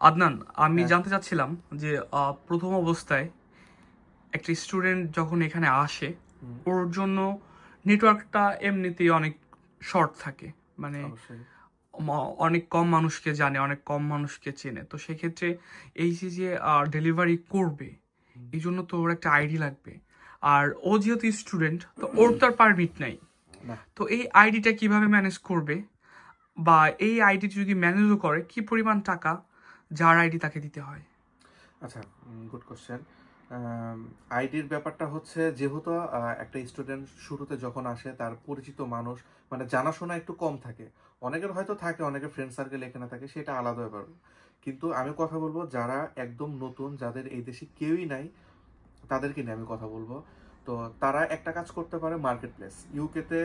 আদনান আমি হ্যাঁ। জানতে চাচ্ছিলাম যে প্রথম অবস্থায় একটা স্টুডেন্ট যখন এখানে আসে ওর জন্য নেটওয়ার্কটা এমনিতেই অনেক শর্ট থাকে। মানে অনেক কম মানুষকে জানে অনেক কম মানুষকে চেনে। তো সেক্ষেত্রে এই যে যে ডেলিভারি করবে এই জন্য তো ওর একটা আইডি লাগবে। আর ও যেহেতু স্টুডেন্ট তো ওর তো আর পারমিট নাই। তো এই আইডিটা কীভাবে ম্যানেজ করবে? বা এই আইডি যদি ম্যানেজও করে কি পরিমাণ টাকা যার আইডি তাকে দিতে হয়। আচ্ছা গুড কোশ্চেন আইডির ব্যাপারটা হচ্ছে যেহেতু একটা স্টুডেন্ট শুরুতে যখন আসে তার পরিচিত মানুষ মানে জানাশোনা একটু কম থাকে। অনেকের হয়তো থাকে, অনেকের ফ্রেন্ড সার্কেল এখানে থাকে, সেটা আলাদা ব্যাপার। কিন্তু আমি কথা বলব, যারা একদম নতুন, যাদের এই দেশে কেউই নাই, তাদেরকে নিয়ে আমি কথা বলব। তো তারা একটা কাজ করতে পারে মার্কেট প্লেস ইউকেতে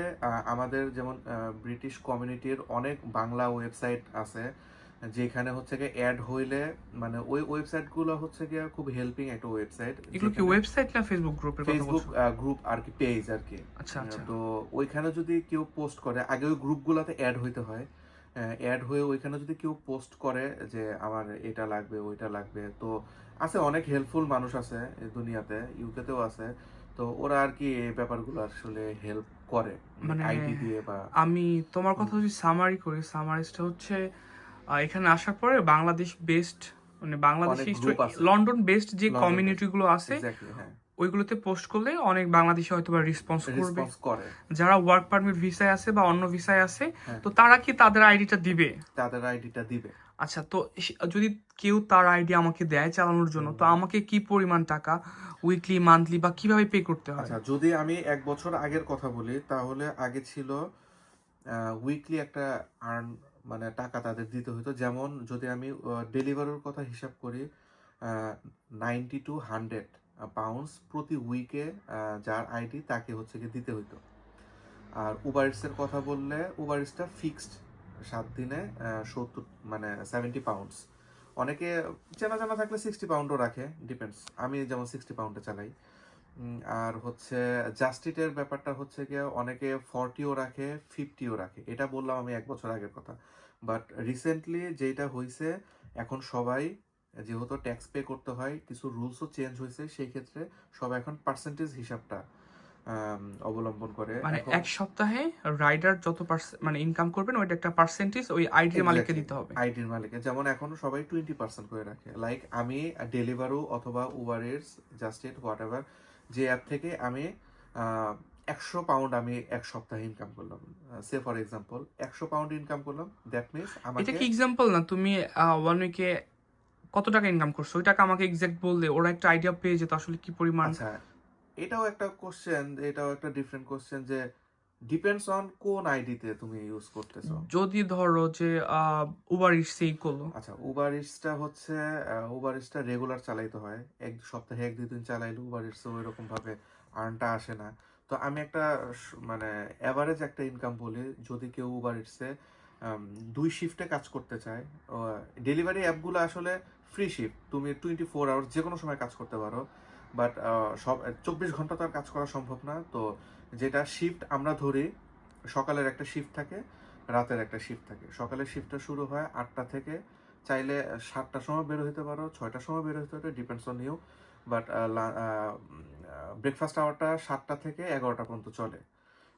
আমাদের যেমন ব্রিটিশ কমিউনিটির অনেক বাংলা ওয়েবসাইট আছে। যেখানে হচ্ছে গিয়ে অ্যাড হইলে মানে ওই ওয়েবসাইটগুলো হচ্ছে গিয়ে খুব হেল্পিং একটা ওয়েবসাইট এগুলো কি ওয়েবসাইট না ফেসবুক গ্রুপের কথা ফেসবুক গ্রুপ আর কি পেজ আর কি। আচ্ছা আচ্ছা। তো ওইখানে যদি কেউ পোস্ট করে আগে ওই গ্রুপগুলোতে অ্যাড হইতে হয়। অ্যাড হয়ে ওইখানে যদি কেউ পোস্ট করে যে আমার এটা লাগবে ওইটা লাগবে তো আছে অনেক হেল্পফুল মানুষ আছে এই দুনিয়াতে ইউকেতেও আছে। তো ওরা আর কি এই ব্যাপারগুলো আসলে হেল্প করে মানে আইডি দিয়ে বা আমি তোমার কথা যদি সামারি করি সামারিজটা হচ্ছে এখানে আসার পরে বাংলাদেশ বেস্ট মানে বাংলাদেশি। লন্ডন বেস্ট যে কমিউনিটি গুলো আছে হ্যাঁ। ওইগুলোতে পোস্ট করলে অনেক বাংলাদেশি হয়তো বা রেসপন্স করবে যারা ওয়ার্ক পারমিট ভিসায় আছে বা অন্য ভিসায় আছে হ্যাঁ। তো তারা কি তাদের আইডিটা দিবে? তাদের আইডিটা দিবে। আচ্ছা তো যদি কেউ তার আইডি আমাকে দেয় চালানোর জন্য তো আমাকে কি পরিমাণ টাকা উইকলি মান্থলি বা কীভাবে পে করতে হয়? আচ্ছা যদি আমি এক বছর আগের কথা বলি তাহলে আগে ছিল উইকলি একটা আর্ন মানে টাকা তাদের দিতে হতো। যেমন যদি আমি ডেলিভারির কথা হিসাব করি নাইনটি টু হান্ড্রেড পাউন্ডস প্রতি উইকে যার আইডি তাকে হচ্ছে কি দিতে হতো আর উবারিটসের কথা বললে উবারিটসটা ফিক্সড সাত দিনে সত্তর মানে সেভেন্টি পাউন্ডস অনেকে চেনা জানা থাকলে সিক্সটি পাউন্ডও রাখে ডিপেন্ডস আমি যেমন সিক্সটি পাউন্ডে চালাই। আর হচ্ছে জাস্টিটের ব্যাপারটা হচ্ছে গিয়ে অনেকে ফর্টিও রাখে ফিফটিও রাখে। এটা বললাম আমি এক বছর আগের কথা। বাট রিসেন্টলি যেটা হয়েছে এখন সবাই যেহেতু ট্যাক্স পে করতে হয় কিছু রুলসও চেঞ্জ হয়েছে সেই ক্ষেত্রে সবাই এখন পার্সেন্টেজ হিসাবটা অবলম্বন করে। মানে এক সপ্তাহে রাইডার যত পার্সেন্ট মানে ইনকাম করবেন ওইটা একটা পার্সেন্টেজ ওই আইডির মালিককে. দিতে হবে। আইডির মালিকে যেমন এখন সবাই টোয়েন্টি পার্সেন্ট করে রাখে। লাইক আমি ডেলিভারু অথবা Uber Eats just it whatever যে অ্যাপ থেকে আমি একশো পাউন্ড আমি এক সপ্তাহে ইনকাম করলাম। সে ফর এক্সাম্পল একশো পাউন্ড ইনকাম করলাম দ্যাট মিনস আমার এটা কি এক্সাম্পল না? তুমি ওয়ান উইকে কত টাকা ইনকাম করছ? ওই টাকা আমাকে এক্সাক্ট বললে ওরা একটা আইডিয়া পেয়ে যেত আসলে কি পরিমাণ? আচ্ছা এটাও একটা কোশ্চেন এটাও একটা ডিফারেন্ট কোশ্চেন যে ডিপেন্ডস অন কোন আইডিতে তুমি ইউজ করতেছো। যদি ধরো যে উবার ইটসেই করল। আচ্ছা উবার ইটসটা হচ্ছে উবার ইটসটা রেগুলার চালাইতে হয়। এক সপ্তাহে এক দুই দিন চালাইলে উবার ইটস ওই রকম ভাবে আর্নটা আসে না। তো আমি একটা মানে অ্যাভারেজ একটা ইনকাম বলি, যদি কেউ উবার ইটসে দুই শিফটে কাজ করতে চায় ডেলিভারি অ্যাপগুলো আসলে ফ্রি শিফট তুমি টোয়েন্টি ফোর আওয়ার্স যে কোনো সময় কাজ করতে পারো বাট সব, চব্বিশ ঘণ্টা তো আর কাজ করা সম্ভব না, তো যেটা শিফট আমরা ধরি, সকালের একটা শিফট থাকে, রাতের একটা শিফট থাকে। সকালের শিফটটা শুরু হয় আটটা থেকে, চাইলে সাতটার সময় বের হতে পারো, ছয়টার সময় বের হতে পারো depends on you but breakfast আওয়ারটা সাতটা থেকে এগারোটা পর্যন্ত চলে।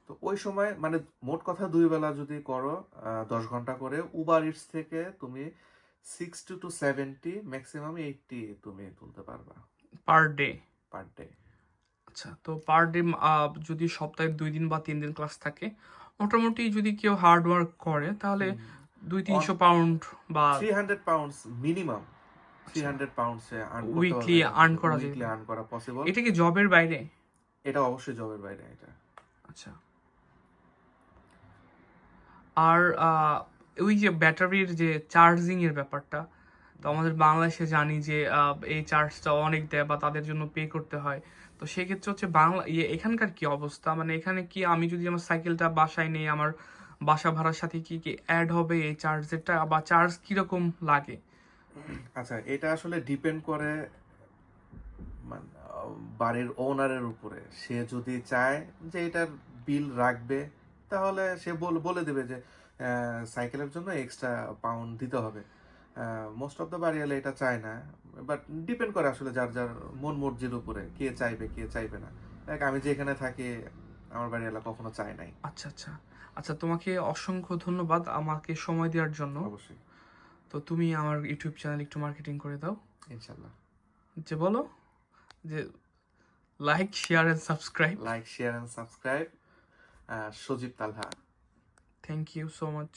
তো ওই সময় মানে মোট কথা দুই বেলা যদি করো দশ ঘণ্টা করে উবার ইটস থেকে তুমি sixty to seventy maximum eighty তুমি তুলতে পারবা। পার ডে পার ডে আচ্ছা তো পার ডে যদি সপ্তাহে দুই দিন বা তিন দিন ক্লাস থাকে মোটামুটি যদি কেউ হার্ড ওয়ার্ক করে তাহলে দুই তিনশো পাউন্ড বা three hundred pounds minimum pounds Weekly করা উইকলি আর্ন করা পসিবল এটা কি জবের বাইরে? এটা অবশ্যই জবের বাইরে এটা। আচ্ছা। আর ওই যে ব্যাটারির যে চার্জিং এর ব্যাপারটা তো আমাদের বাংলাদেশে জানি যে এই চার্জটা অনেক দেয় বা তাদের জন্য পে করতে হয়। তো সেক্ষেত্রে হচ্ছে বাংলা ইয়ে এখানকার কি অবস্থা? মানে এখানে কি আমি যদি আমার সাইকেলটা বাসায় নেই আমার বাসা ভাড়ার সাথে কি কি অ্যাড হবে এই চার্জেরটা বা চার্জ কীরকম লাগে? আচ্ছা এটা আসলে ডিপেন্ড করে মানে বাড়ির ওনারের উপরে। সে যদি চায় যে এটার বিল রাখবে তাহলে সে বলে দেবে যে সাইকেলের জন্য এক্সট্রা পাউন্ড দিতে হবে। মোস্ট অফ দ্য বাড়িওয়ালা এটা চায় না বাট ডিপেন্ড করে আসলে যার যার মন মর্জির উপরে কে চাইবে কে চাইবে না। লাইক আমি যেখানে থাকি আমার বাড়িওয়ালা কখনো চায় নাই। আচ্ছা আচ্ছা। আচ্ছা তোমাকে অসংখ্য ধন্যবাদ আমাকে সময় দেওয়ার জন্য। অবশ্যই। তো তুমি আমার ইউটিউব চ্যানেল একটু মার্কেটিং করে দাও। ইনশাল্লাহ যে বলো যে like share and subscribe like share and subscribe Sajib Talha. Thank you so much